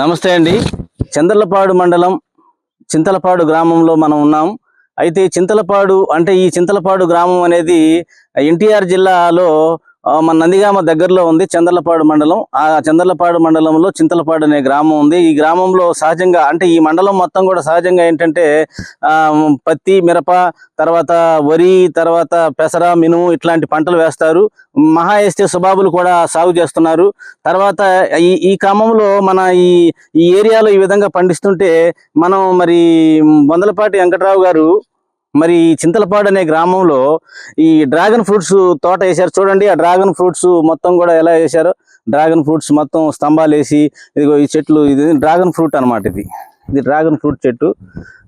నమస్తే అండి. చింతలపాడు మండలం చింతలపాడు గ్రామంలో మనం ఉన్నాం. అయితే చింతలపాడు అంటే ఈ చింతలపాడు గ్రామం అనేది ఎన్టీఆర్ జిల్లాలో మన నందిగామ దగ్గరలో ఉంది చంద్రలపాడు మండలం. ఆ చంద్రలపాడు మండలంలో చింతలపాడు అనే గ్రామం ఉంది. ఈ గ్రామంలో సహజంగా అంటే ఈ మండలం మొత్తం కూడా సహజంగా ఏంటంటే ఆ, పత్తి మిరప తర్వాత వరి తర్వాత పెసర మినుము ఇట్లాంటి పంటలు వేస్తారు. మహా వేస్తే సుబాబులు కూడా సాగు చేస్తున్నారు. తర్వాత ఈ ఈ క్రమంలో మన ఈ ఈ ఏరియాలో ఈ విధంగా పండిస్తుంటే మనం మరి వందలపాటి వెంకట్రావు గారు మరి ఈ చింతలపాడు అనే గ్రామంలో ఈ డ్రాగన్ ఫ్రూట్స్ తోట వేశారు. చూడండి ఆ డ్రాగన్ ఫ్రూట్స్ మొత్తం కూడా ఎలా వేశారు? డ్రాగన్ ఫ్రూట్స్ మొత్తం స్తంభాలు వేసి ఇదిగో ఈ చెట్లు ఇది డ్రాగన్ ఫ్రూట్ అన్నమాట ఇది. ఇది డ్రాగన్ ఫ్రూట్ చెట్టు.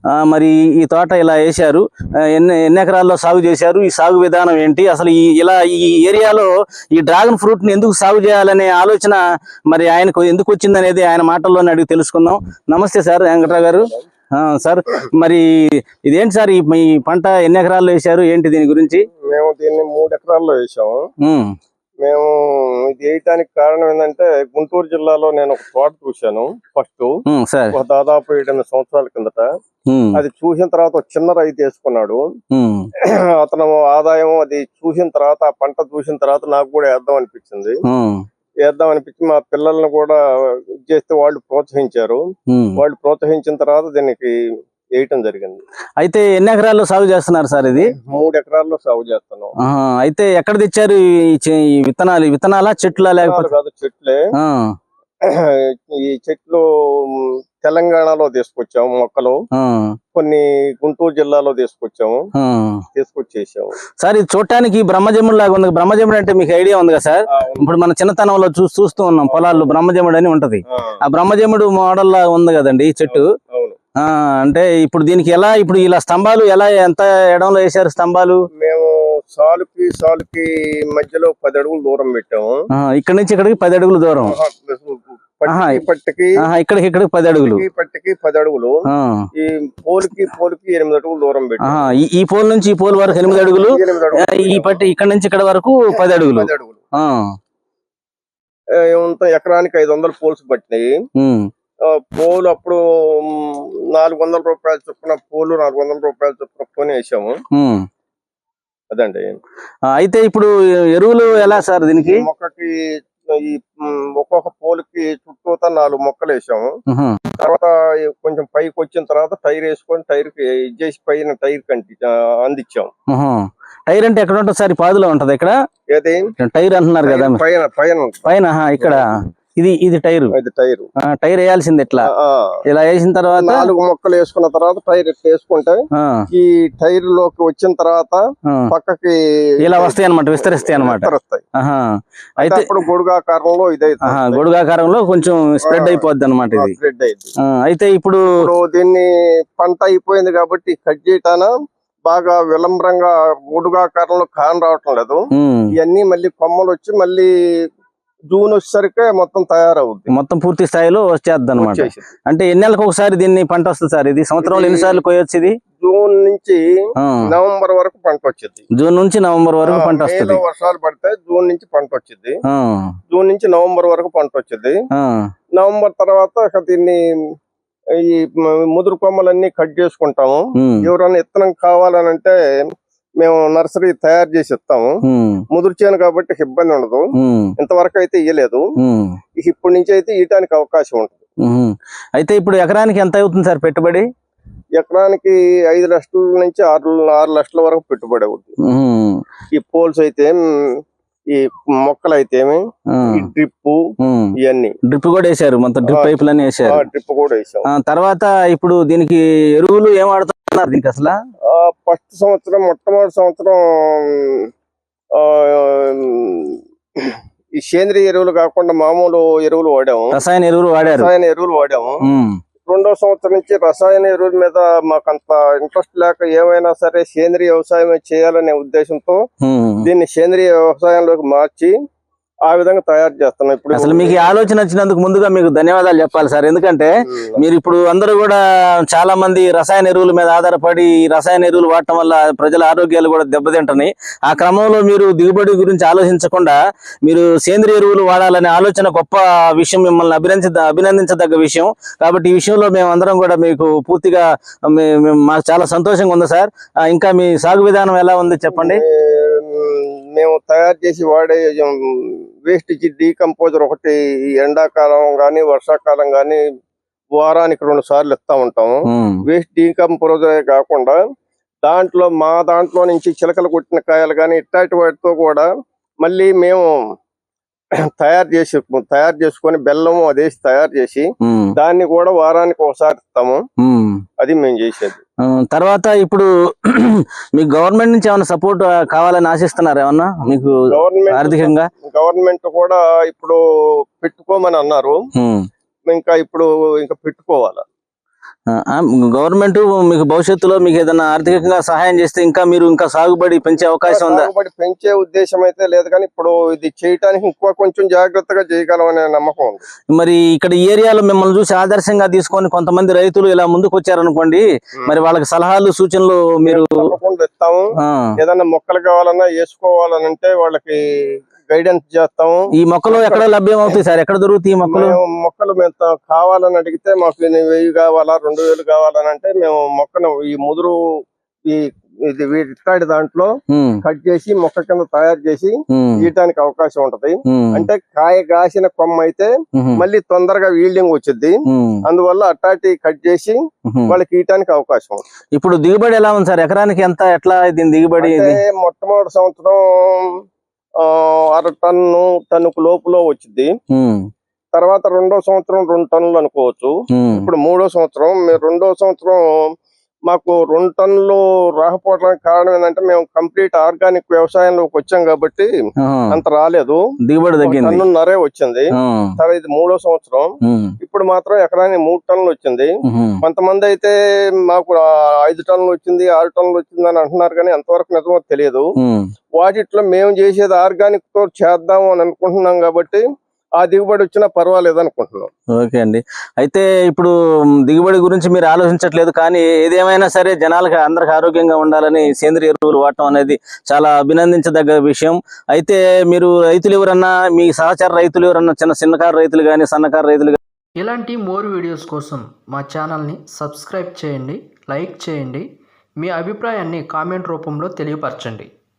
ఆ, మరి ఈ తోట ఇలా వేశారు. ఎన్ని ఎన్ని ఎకరాల్లో సాగు చేశారు? ఈ సాగు విధానం ఏంటి? అసలు ఈ ఇలా ఈ ఏరియాలో ఈ డ్రాగన్ ఫ్రూట్ని ఎందుకు సాగు చేయాలనే ఆలోచన మరి ఆయనకు ఎందుకు వచ్చింది అనేది ఆయన మాటల్లోనే అడిగి తెలుసుకుందాం. నమస్తే సార్ వెంకట్రావు గారు. సార్ మరి ఇదేంటి సార్ ఈ పంట ఎన్ని ఎకరాల్లో వేశారు? ఏంటి దీని గురించి? మేము దీన్ని మూడు ఎకరాల్లో వేసాము మేము. ఇది వేయటానికి కారణం ఏంటంటే గుంటూరు జిల్లాలో నేను ఒక తోట చూశాను ఫస్ట్. ఒక దాదాపు ఏడెనిమిది సంవత్సరాల కిందట. అది చూసిన తర్వాత ఒక చిన్న రైతు వేసుకున్నాడు. అతను ఆదాయం అది చూసిన తర్వాత ఆ పంట చూసిన తర్వాత నాకు కూడా వేద్దాం అనిపించింది. వేద్దాం అనిపించి మా పిల్లల్ని కూడా ఇది చేస్తే వాళ్ళు ప్రోత్సహించారు. వాళ్ళు ప్రోత్సహించిన తర్వాత దీనికి వేయటం జరిగింది. అయితే ఎన్ని ఎకరాల్లో సాగు చేస్తున్నారు సార్ ఇది? మూడు ఎకరాల్లో సాగు చేస్తున్నాం. అయితే ఎక్కడ తెచ్చారు ఈ విత్తనాలు? విత్తనాలా చెట్లా లేకపోతే? కాదు చెట్లే. ఈ చెట్లు తెలంగాణలో తీసుకొచ్చాము మొక్కలు. కొన్ని గుంటూరు జిల్లాలో తీసుకొచ్చాము. తీసుకొచ్చేసాము. సార్ ఇది చూడటానికి బ్రహ్మజముడు లాగా ఉంది. బ్రహ్మజముడు అంటే మీకు ఐడియా ఉంది కదా సార్? ఇప్పుడు మన చిన్నతనంలో చూ చూస్తూ ఉన్నాం. పొలాల్లో బ్రహ్మజముడు అని ఉంటది. ఆ, బ్రహ్మజముడు మోడల్ లా ఉంది కదండి ఈ చెట్టు. అంటే ఇప్పుడు దీనికి ఎలా ఇప్పుడు ఇలా స్తంభాలు ఎలా ఎంత ఎడంలో వేశారు స్తంభాలు? మేము సాలుకి సాలుకి మధ్యలో పది అడుగులు దూరం పెట్టాము. ఇక్కడి నుంచి ఇక్కడికి పది అడుగులు దూరం. పట్టికి ఇక్కడికి ఇక్కడికి పది అడుగులు. పట్టికి పట్టికి పది అడుగులు. ఈ పోలుకి పోలుకి ఎనిమిది అడుగులు దూరం పెట్టాము ఆహా, ఈ ఈ పోల్ నుంచి ఈ పోల్ వరకు ఎనిమిది అడుగులు ఈ పట్టి ఇక్కడ నుంచి ఇక్కడ వరకు పది అడుగులు. పది అడుగులు. ఎకరానికి ఐదు వందల పోల్స్ పట్టినాయి. పోలు అప్పుడు నాలుగు వందల రూపాయలు చొప్పున పోలు నాలుగు వందల రూపాయలు చొప్పున కొని వేసాము. అదండి. అయితే ఇప్పుడు ఎరువులు ఎలా సార్ దీనికి? మొక్కకి ఈ ఒక్కొక్క పోలుకి చుట్టూతా నాలుగు మొక్కలు వేసాము తర్వాత కొంచెం పైకి వచ్చిన తర్వాత టైర్ వేసుకొని టైర్ చేసి పైన టైర్ కంటి అందించాం. టైర్ అంటే ఎక్కడ ఉంటుంది సార్? పాదులో ఉంటది ఇక్కడ? టైర్ అంటున్నారు కదా. పైన పైన. పైన ఇక్కడ. ఇది ఇది టైరు. ఇది టైర్. టైర్ వేయాల్సింది ఎట్లా? ఆ, ఇలా వేసిన తర్వాత నాలుగు మొక్కలు వేసుకున్న తర్వాత టైర్ ఇట్లా వేసుకుంటే ఈ టైర్లోకి వచ్చిన తర్వాత పక్కకి ఇలా వస్తాయి అనమాట విస్తరిస్తాయి. అనమాట. అయితే అప్పుడు గొడుగాకారంలో ఆహా, గొడుగాకారంలో కొంచెం స్ప్రెడ్ అయిపోద్ది అనమాట ఇది. స్ప్రెడ్ అయింది అయితే ఇప్పుడు ఇప్పుడు దీన్ని పంట అయిపోయింది కాబట్టి కట్ చేయటాన బాగా విలంబరంగా గొడుగాకారంలో కాన్ రావటం లేదు. ఇవన్నీ మళ్ళీ కొమ్మలు వచ్చి మళ్ళీ జూన్ వచ్చేసరికి మొత్తం తయారవుద్ది. మొత్తం పూర్తి స్థాయిలో వచ్చేద్ది అనమాట. అంటే ఎన్ని నెలలకు ఒకసారి దీన్ని పంట వస్తుంది సార్? ఇది సంవత్సరంలో ఎన్నిసార్లు కోయొచ్చు ఇది? జూన్ నుంచి నవంబర్ వరకు పంట వచ్చింది. జూన్ నుంచి నవంబర్ వరకు పంట వస్తుంది. వర్షాలు పడితే జూన్ నుంచి పంట వచ్చింది. జూన్ నుంచి నవంబర్ వరకు పంట వచ్చింది. నవంబర్ తర్వాత దీన్ని ఈ ముదురు కొమ్మలన్నీ కట్ చేసుకుంటాము. ఎవరైనా ఇత్తనం కావాలని అంటే మేము నర్సరీ తయారు చేసి ఇస్తాము. ఉమ్, ముదురు చేను కాబట్టి ఇబ్బంది ఉండదు. ఇంతవరకు అయితే ఇయ్యలేదు. ఇప్పటి నుంచి అయితే ఇయటానికి అవకాశం ఉంటుంది. అయితే ఇప్పుడు ఎకరానికి ఎంత అవుతుంది సార్ పెట్టుబడి? ఎకరానికి ఐదు లక్షల నుంచి ఆరు ఆరు లక్షల వరకు పెట్టుబడి అవుతుంది ఈ పోల్స్ అయితే ఈ మొక్కలు అయితే డ్రిప్. ఇవన్నీ డ్రిప్ కూడా వేశారు మొత్తం డ్రిప్ ఆ, పైపులన్నీ వేశారు. డ్రిప్ కూడా వేసాం తర్వాత ఇప్పుడు దీనికి ఎరువులు ఏం వాడుతున్నారు దీనికి అసలు? ఫస్ట్ సంవత్సరం మొట్టమొదటి సంవత్సరం ఆ, ఈ సేంద్రియ ఎరువులు కాకుండా మామూలు ఎరువులు వాడాము. రసాయన ఎరువులు వాడారు. రసాయన ఎరువులు వాడాము. రెండో సంవత్సరం నుంచి రసాయన ఎరువుల మీద మాకు అంత ఇంట్రెస్ట్ లేక ఏమైనా సరే సేంద్రియ వ్యవసాయం చేయాలనే ఉద్దేశంతో దీన్ని సేంద్రియ వ్యవసాయంలోకి మార్చి ఆ విధంగా తయారు చేస్తున్నాం. ఇప్పుడు అసలు మీకు ఈ ఆలోచన వచ్చినందుకు ముందుగా మీకు ధన్యవాదాలు చెప్పాలి సార్. ఎందుకంటే మీరు ఇప్పుడు అందరూ కూడా చాలా మంది రసాయన ఎరువుల మీద ఆధారపడి ఈ రసాయన ఎరువులు వాడటం వల్ల ప్రజల ఆరోగ్యాలు కూడా దెబ్బతింటున్నాయి. ఆ క్రమంలో మీరు దిగుబడి గురించి ఆలోచించకుండా మీరు సేంద్రియ ఎరువులు వాడాలనే ఆలోచన గొప్ప విషయం మిమ్మల్ని అభినందించ అభినందించదగ్గ విషయం. కాబట్టి ఈ విషయంలో మేము అందరం కూడా మీకు పూర్తిగా మాకు చాలా సంతోషంగా ఉంది సార్. ఇంకా మీ సాగు విధానం ఎలా ఉంది చెప్పండి? మేము తయారు చేసి వాడే వేస్ట్ డీకంపోజర్ ఒకటి ఎండాకాలం గాని వర్షాకాలం గాని వారానికి రెండు సార్లు ఇస్తా ఉంటాము. వేస్ట్ డీకంపోజర్ కాకుండా దాంట్లో మా దాంట్లో నుంచి చిలకలు కొట్టిన కాయలు కానీ ఇట్లాంటి వాటితో కూడా మళ్ళీ మేము తయారు చేసి తయారు చేసుకొని బెల్లము అదేసి తయారు చేసి దాన్ని కూడా వారానికి ఒకసారి ఇస్తాము. అది మేము చేసేది. తర్వాత ఇప్పుడు మీకు గవర్నమెంట్ నుంచి ఏమైనా సపోర్ట్ కావాలని ఆశిస్తున్నారు ఏమన్నా? మీకు గవర్నమెంట్ ఆర్థికంగా? గవర్నమెంట్ కూడా ఇప్పుడు పెట్టుకోమని అన్నారు. ఇంకా ఇప్పుడు ఇంకా పెట్టుకోవాలి? గవర్నమెంట్ మీకు భవిష్యత్తులో మీకు ఏదైనా ఆర్థికంగా సహాయం చేస్తే ఇంకా మీరు ఇంకా సాగుబడి పెంచే అవకాశం ఉందా? సాగుబడి పెంచే ఉద్దేశం అయితే లేదు కానీ ఇప్పుడు ఇది చేయటానికి ఇంకో కొంచెం జాగ్రత్తగా చేయగలం అనే నమ్మకం ఉంది. మరి ఇక్కడ ఏరియాలో మిమ్మల్ని చూసి ఆదర్శంగా తీసుకొని కొంతమంది రైతులు ఇలా ముందుకు వచ్చారనుకోండి మరి వాళ్ళకి సలహాలు సూచనలు మీరు ఇస్తాము. ఏదైనా మొక్కలు కావాలన్నా వేసుకోవాలని అంటే వాళ్ళకి గైడెన్స్ చేస్తాము. ఈ మొక్కలు ఎక్కడ లభ్యం అవుతాయి సార్? ఎక్కడ దొరుకుతాయి ఈ మొక్కలు? మొక్కలు మేము కావాలని అడిగితే మాకు వెయ్యి కావాలా రెండు వేలు కావాలని అంటే మేము మొక్కను ఈ ముదురు ఈ ఇది వీటి దాంట్లో కట్ చేసి మొక్క కింద తయారు చేసి ఉమ్, గీయటానికి అవకాశం ఉంటది. అంటే కాయ కాసిన కొమ్మ అయితే మళ్ళీ తొందరగా వీల్డింగ్ వచ్చింది అందువల్ల అట్టాటి కట్ చేసి. వాళ్ళకి ఇయటానికి అవకాశం. ఇప్పుడు దిగుబడి ఎలా ఉంది సార్? ఎకరానికి ఎంత? ఎట్లా దీని దిగుబడి మొట్టమొదటి సంవత్సరం అర టన్ను టన్నుకు లోపులో వచ్చింది తర్వాత రెండో సంవత్సరం రెండు టన్నులు అనుకోవచ్చు. ఇప్పుడు మూడో సంవత్సరం రెండో సంవత్సరం మాకు రెండు టన్నులు రాకపోవడానికి కారణం ఏంటంటే మేము కంప్లీట్ ఆర్గానిక్ వ్యవసాయంలోకి వచ్చాం కాబట్టి. అంత రాలేదు. దిగుబడి తగ్గింది. టన్నున్నరే వచ్చింది. తర్వాత ఇది మూడో సంవత్సరం. ఇప్పుడు మాత్రం ఎకరానికి మూడు టన్నులు వచ్చింది. కొంతమంది అయితే మాకు ఐదు టన్నులు వచ్చింది ఆరు టన్నులు వచ్చింది అని అంటున్నారు కానీ ఎంతవరకు నిజమో తెలియదు. వాటిట్లో మేము చేసేది ఆర్గానిక్తో చేద్దాం అని అనుకుంటున్నాం కాబట్టి ఆ దిగుబడి వచ్చినా పర్వాలేదు అనుకుంటున్నాం. ఓకే అండి. అయితే ఇప్పుడు దిగుబడి గురించి మీరు ఆలోచించట్లేదు కానీ ఏదేమైనా సరే జనాలకు అందరికి ఆరోగ్యంగా ఉండాలని సేంద్రియ ఎరువులు వాడటం అనేది చాలా అభినందించదగ్గ విషయం. అయితే మీరు రైతులు ఎవరన్నా మీ సహచర రైతులు ఎవరన్నా చిన్న చిన్నకారు రైతులు కానీ సన్నకారు రైతులు గానీ ఇలాంటి మోర్ వీడియోస్ కోసం మా ఛానల్ని సబ్స్క్రైబ్ చేయండి లైక్ చేయండి. మీ అభిప్రాయాన్ని కామెంట్ రూపంలో తెలియపరచండి.